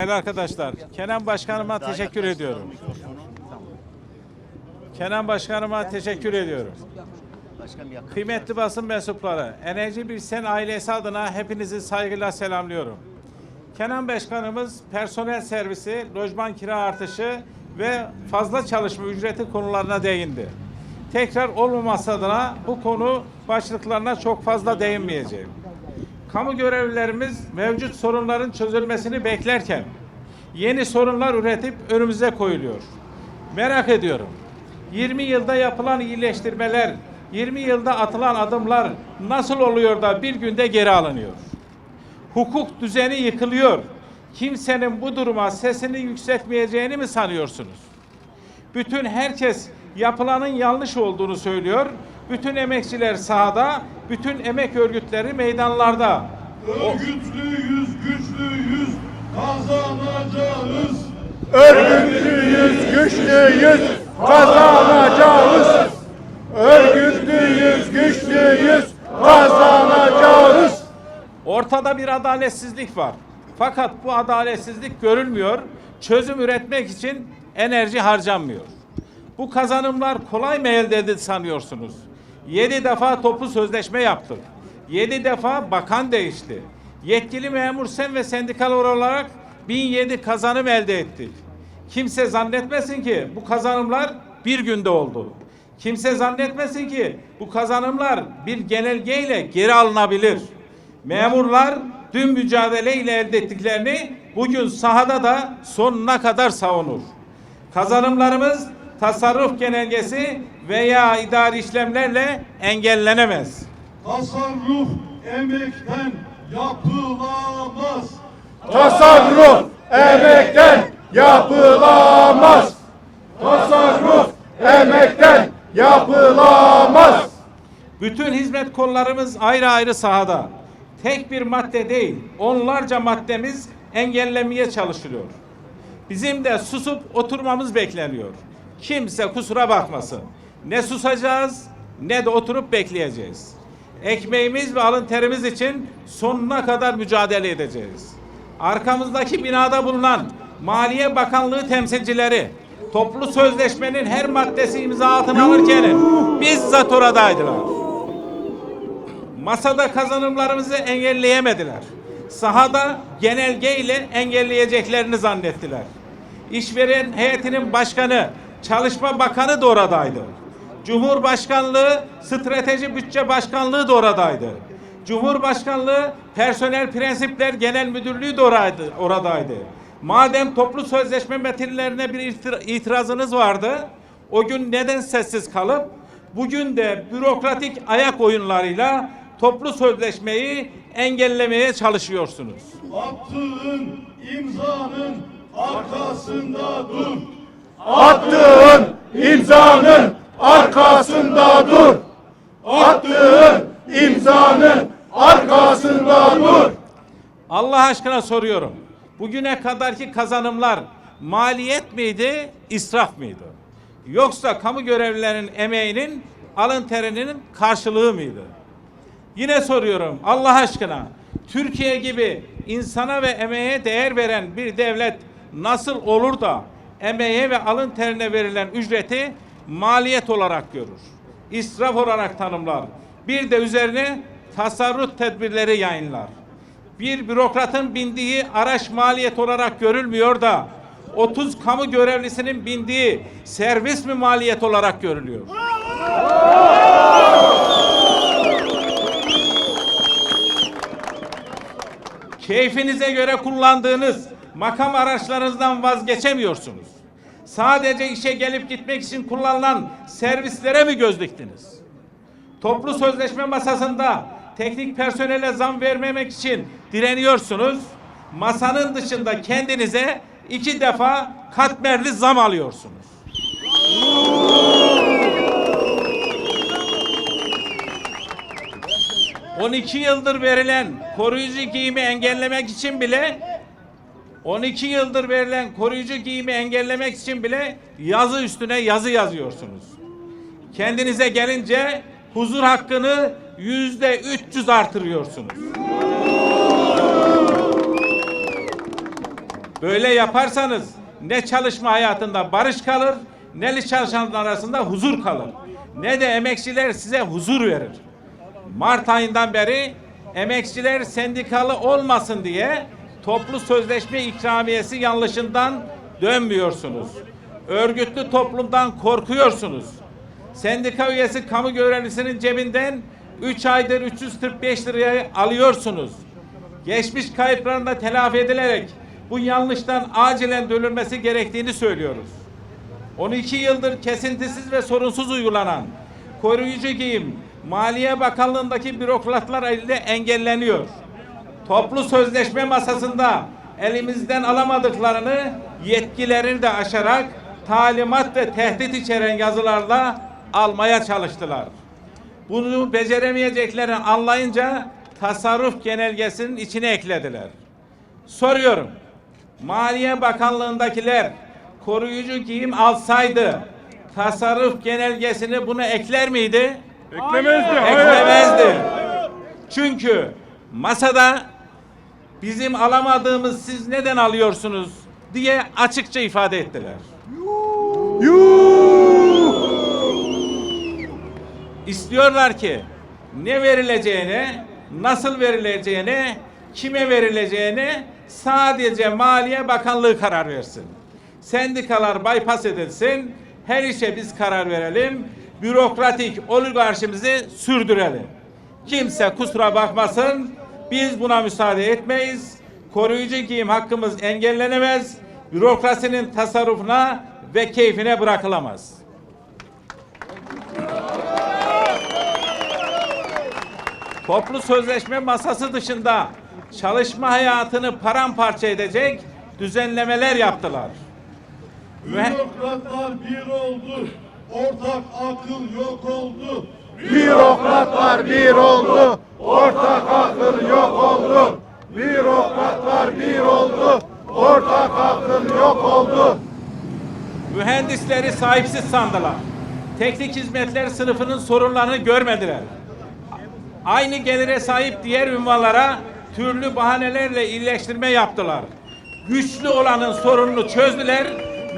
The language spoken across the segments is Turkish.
Değerli arkadaşlar, Kenan Başkanıma teşekkür ediyorum. Kenan Başkanıma teşekkür ediyorum. Kıymetli basın mensupları, Enerji Bilsen ailesi adına hepinizi saygıyla selamlıyorum. Kenan Başkanımız personel servisi, lojman kira artışı ve fazla çalışma ücreti konularına değindi. Tekrar olmaması adına bu konu başlıklarına çok fazla değinmeyeceğim. Kamu görevlilerimiz mevcut sorunların çözülmesini beklerken yeni sorunlar üretip önümüze koyuluyor. Merak ediyorum. 20 yılda yapılan iyileştirmeler, 20 yılda atılan adımlar nasıl oluyor da bir günde geri alınıyor? Hukuk düzeni yıkılıyor. Kimsenin bu duruma sesini yükseltmeyeceğini mi sanıyorsunuz? Bütün herkes yapılanın yanlış olduğunu söylüyor. Bütün emekçiler sahada, bütün emek örgütleri meydanlarda. Örgütlüyüz, güçlüyüz, kazanacağız. Örgütlüyüz, güçlüyüz, kazanacağız. Örgütlüyüz, güçlüyüz, kazanacağız. Ortada bir adaletsizlik var. Fakat bu adaletsizlik görülmüyor. Çözüm üretmek için enerji harcanmıyor. Bu kazanımlar kolay mı elde edildi sanıyorsunuz? Yedi defa toplu sözleşme yaptık. Yedi defa bakan değişti. Yetkili memur sen ve sendikal olarak 1007 kazanım elde ettik. Kimse zannetmesin ki bu kazanımlar bir günde oldu. Kimse zannetmesin ki bu kazanımlar bir genelgeyle geri alınabilir. Memurlar dün mücadeleyle elde ettiklerini bugün sahada da sonuna kadar savunur. Kazanımlarımız tasarruf genelgesi veya idari işlemlerle engellenemez. Tasarruf emekten yapılamaz. Tasarruf emekten yapılamaz. Tasarruf emekten yapılamaz. Bütün hizmet kollarımız ayrı ayrı sahada. Tek bir madde değil, onlarca maddemiz engellemeye çalışılıyor. Bizim de susup oturmamız bekleniyor. Kimse kusura bakmasın. Ne susacağız ne de oturup bekleyeceğiz. Ekmeğimiz ve alın terimiz için sonuna kadar mücadele edeceğiz. Arkamızdaki binada bulunan Maliye Bakanlığı temsilcileri toplu sözleşmenin her maddesi imza altına alırken bizzat oradaydılar. Masada kazanımlarımızı engelleyemediler. Sahada genelgeyle engelleyeceklerini zannettiler. İşveren heyetinin başkanı, Çalışma Bakanı da oradaydı. Cumhurbaşkanlığı Strateji Bütçe Başkanlığı da oradaydı. Cumhurbaşkanlığı Personel Prensipler Genel Müdürlüğü de oradaydı. oradaydı. Madem toplu sözleşme metinlerine bir itira- itirazınız vardı, o gün neden sessiz kalıp bugün de bürokratik ayak oyunlarıyla toplu sözleşmeyi engellemeye çalışıyorsunuz? Attığın imzanın arkasında dur. Attığın imzanın arkasında dur. Attığın imzanın arkasında dur. Allah aşkına soruyorum. Bugüne kadarki kazanımlar maliyet miydi, israf mıydı? Yoksa kamu görevlilerinin emeğinin, alın terinin karşılığı mıydı? Yine soruyorum Allah aşkına Türkiye gibi insana ve emeğe değer veren bir devlet nasıl olur da emeğe ve alın terine verilen ücreti maliyet olarak görür? İsraf olarak tanımlar. Bir de üzerine tasarruf tedbirleri yayınlar. Bir bürokratın bindiği araç maliyet olarak görülmüyor da 30 kamu görevlisinin bindiği servis mi maliyet olarak görülüyor? Keyfinize göre kullandığınız makam araçlarınızdan vazgeçemiyorsunuz. Sadece işe gelip gitmek için kullanılan servislere mi göz diktiniz? Toplu sözleşme masasında teknik personele zam vermemek için direniyorsunuz. Masanın dışında kendinize iki defa katmerli zam alıyorsunuz. ...12 yıldır verilen koruyucu giyimi engellemek için bile 12 yıldır verilen koruyucu giyimi engellemek için bile yazı üstüne yazı yazıyorsunuz. Kendinize gelince huzur hakkını yüzde 300 artırıyorsunuz. Böyle yaparsanız ne çalışma hayatında barış kalır, ne çalışanlar arasında huzur kalır. Ne de emekçiler size huzur verir. Mart ayından beri emekçiler sendikalı olmasın diye toplu sözleşme ikramiyesi yanlışından dönmüyorsunuz. Örgütlü toplumdan korkuyorsunuz. Sendika üyesi kamu görevlisinin cebinden 3 aydır 345 liraya alıyorsunuz. Geçmiş kayıpların da telafi edilerek bu yanlıştan acilen dönülmesi gerektiğini söylüyoruz. 12 yıldır kesintisiz ve sorunsuz uygulanan koruyucu giyim Maliye Bakanlığındaki bürokratlar ile engelleniyor. Toplu sözleşme masasında elimizden alamadıklarını yetkilerini de aşarak talimat ve tehdit içeren yazılarla almaya çalıştılar. Bunu beceremeyeceklerini anlayınca tasarruf genelgesinin içine eklediler. Soruyorum. Maliye Bakanlığındakiler koruyucu giyim alsaydı tasarruf genelgesini buna ekler miydi? Eklemezdi. Eklemezdi. Çünkü masada bizim alamadığımız siz neden alıyorsunuz diye açıkça ifade ettiler. İstiyorlar ki ne verileceğine, nasıl verileceğine, kime verileceğine sadece Maliye Bakanlığı karar versin. Sendikalar bypass edilsin, her işe biz karar verelim, bürokratik oligarşimizi sürdürelim. Kimse kusura bakmasın, biz buna müsaade etmeyiz. Koruyucu giyim hakkımız engellenemez, bürokrasinin tasarrufuna ve keyfine bırakılamaz. Toplu sözleşme masası dışında çalışma hayatını paramparça edecek düzenlemeler yaptılar. Bürokratlar bir oldu. Ortak akıl yok oldu. Bürokratlar bir oldu. Ortak akıl yok oldu. Bürokratlar bir oldu. Ortak akıl yok oldu. Mühendisleri sahipsiz sandılar. Teknik hizmetler sınıfının sorunlarını görmediler. Aynı gelire sahip diğer ünvanlara türlü bahanelerle iyileştirme yaptılar. Güçlü olanın sorununu çözdüler.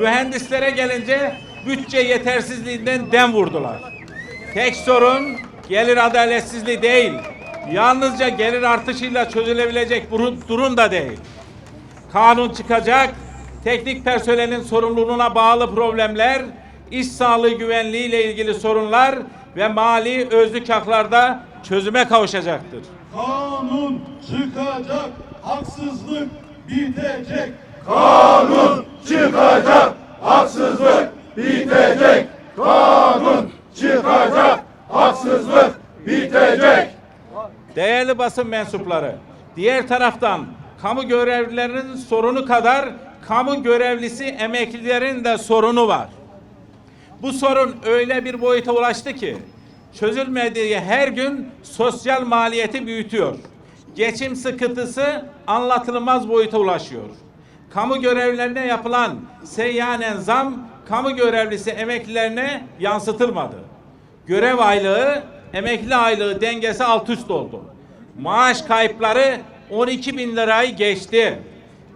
Mühendislere gelince bütçe yetersizliğinden dem vurdular. Tek sorun gelir adaletsizliği değil. Yalnızca gelir artışıyla çözülebilecek durum da değil. Kanun çıkacak, teknik personelin sorumluluğuna bağlı problemler, iş sağlığı güvenliği ile ilgili sorunlar ve mali özlük haklarda çözüme kavuşacaktır. Kanun çıkacak. Haksızlık bitecek. Kanun çıkacak. Haksızlık bitecek. Kanun çıkacak. Haksızlık bitecek. Değerli basın mensupları, diğer taraftan kamu görevlilerinin sorunu kadar kamu görevlisi emeklilerin de sorunu var. Bu sorun öyle bir boyuta ulaştı ki çözülmediği her gün sosyal maliyeti büyütüyor. Geçim sıkıntısı anlatılmaz boyuta ulaşıyor. Kamu görevlilerine yapılan seyyanen zam kamu görevlisi emeklilerine yansıtılmadı. Görev aylığı, emekli aylığı dengesi alt üst oldu. Maaş kayıpları 12 bin lirayı geçti.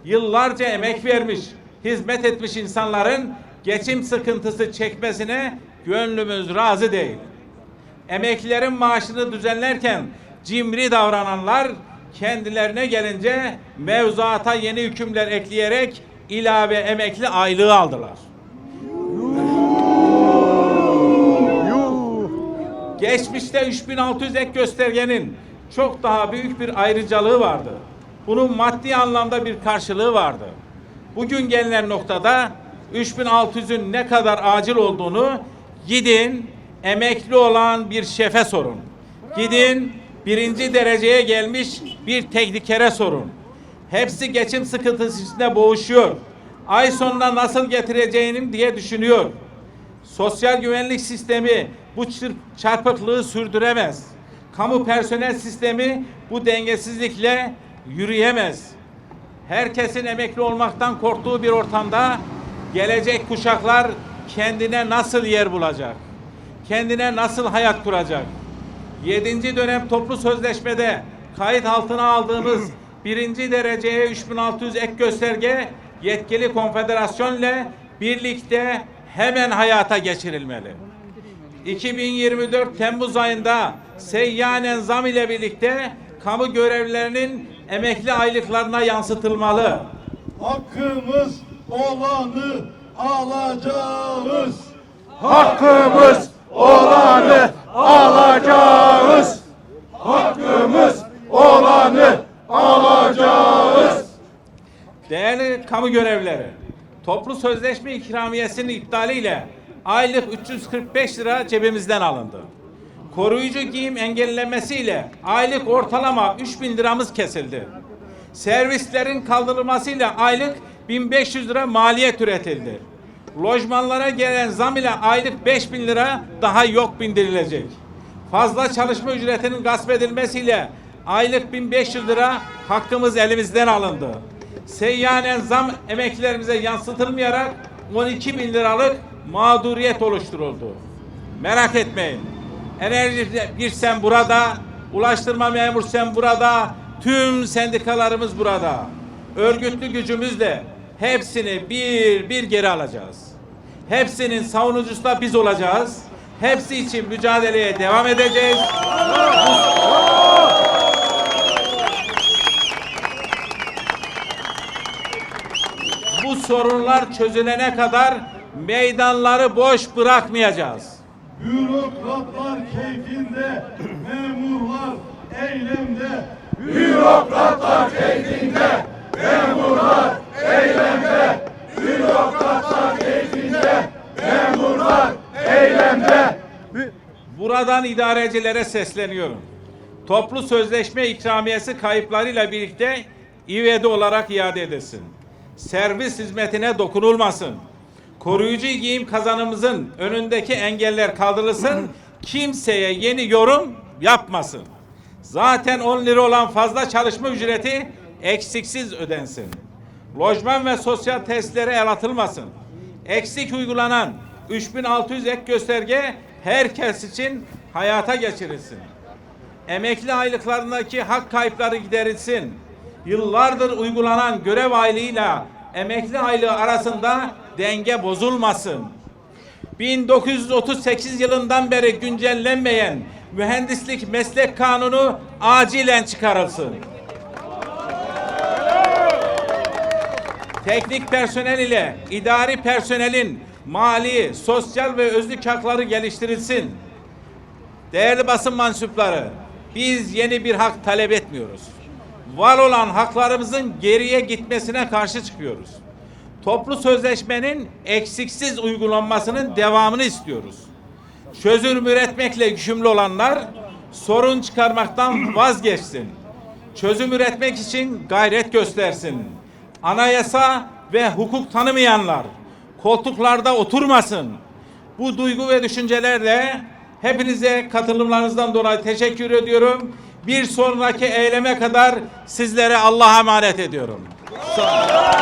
Yıllarca emek vermiş, hizmet etmiş insanların geçim sıkıntısı çekmesine gönlümüz razı değil. Emeklilerin maaşını düzenlerken cimri davrananlar kendilerine gelince mevzuata yeni hükümler ekleyerek ilave emekli aylığı aldılar. Geçmişte 3600 ek göstergenin çok daha büyük bir ayrıcalığı vardı. Bunun maddi anlamda bir karşılığı vardı. Bugün gelinen noktada 3600'ün ne kadar acil olduğunu gidin emekli olan bir şefe sorun. Gidin birinci dereceye gelmiş bir teknikere sorun. Hepsi geçim sıkıntısı içinde boğuşuyor. Ay sonuna nasıl getireceğinim diye düşünüyor. Sosyal güvenlik sistemi bu çarpıklığı sürdüremez. Kamu personel sistemi bu dengesizlikle yürüyemez. Herkesin emekli olmaktan korktuğu bir ortamda gelecek kuşaklar kendine nasıl yer bulacak? Kendine nasıl hayat kuracak? 7. dönem toplu sözleşmede kayıt altına aldığımız birinci dereceye 3600 ek gösterge yetkili konfederasyon ile birlikte hemen hayata geçirilmeli. 2024 Temmuz ayında seyyanen zam ile birlikte kamu görevlilerinin emekli aylıklarına yansıtılmalı. Hakkımız olanı alacağız. Hakkımız olanı alacağız. Hakkımız olanı alacağız. Değerli kamu görevlileri, toplu sözleşme ikramiyesinin iptaliyle aylık 345 lira cebimizden alındı. Koruyucu giyim engellenmesiyle aylık ortalama 3000 liramız kesildi. Servislerin kaldırılmasıyla aylık 1500 lira maliyet üretildi. Lojmanlara gelen zam ile aylık 5000 lira daha yok bindirilecek. Fazla çalışma ücretinin gasp edilmesiyle aylık 1500 lira hakkımız elimizden alındı. Seyyanen zam emeklilerimize yansıtılmayarak 12 bin liralık mağduriyet oluşturuldu. Merak etmeyin. Enerji bir sen burada, ulaştırma memur sen burada, tüm sendikalarımız burada. Örgütlü gücümüzle hepsini bir bir geri alacağız. Hepsinin savunucusu da biz olacağız. Hepsi için mücadeleye devam edeceğiz. Bu sorunlar çözülene kadar meydanları boş bırakmayacağız. Bürokratlar keyfinde, memurlar eylemde. Bürokratlar keyfinde, memurlar eylemde. Bürokratlar keyfinde, memurlar eylemde. Buradan idarecilere sesleniyorum. Toplu sözleşme ikramiyesi kayıplarıyla birlikte İVD olarak iade edilsin. Servis hizmetine dokunulmasın. Koruyucu giyim kazanımızın önündeki engeller kaldırılsın. Kimseye yeni yorum yapmasın. Zaten 10 lira olan fazla çalışma ücreti eksiksiz ödensin. Lojman ve sosyal tesislere el atılmasın. Eksik uygulanan 3600 ek gösterge herkes için hayata geçirilsin. Emekli aylıklarındaki hak kayıpları giderilsin. Yıllardır uygulanan görev aylığıyla emekli aylığı arasında denge bozulmasın. 1938 yılından beri güncellenmeyen mühendislik meslek kanunu acilen çıkarılsın. Teknik personel ile idari personelin mali, sosyal ve özlük hakları geliştirilsin. Değerli basın mensupları, biz yeni bir hak talep etmiyoruz. Var olan haklarımızın geriye gitmesine karşı çıkıyoruz. Toplu sözleşmenin eksiksiz uygulanmasının devamını istiyoruz. Çözüm üretmekle yükümlü olanlar sorun çıkarmaktan vazgeçsin. Çözüm üretmek için gayret göstersin. Anayasa ve hukuk tanımayanlar koltuklarda oturmasın. Bu duygu ve düşüncelerle hepinize katılımlarınızdan dolayı teşekkür ediyorum. Bir sonraki eyleme kadar sizlere Allah'a emanet ediyorum. Sağ olun.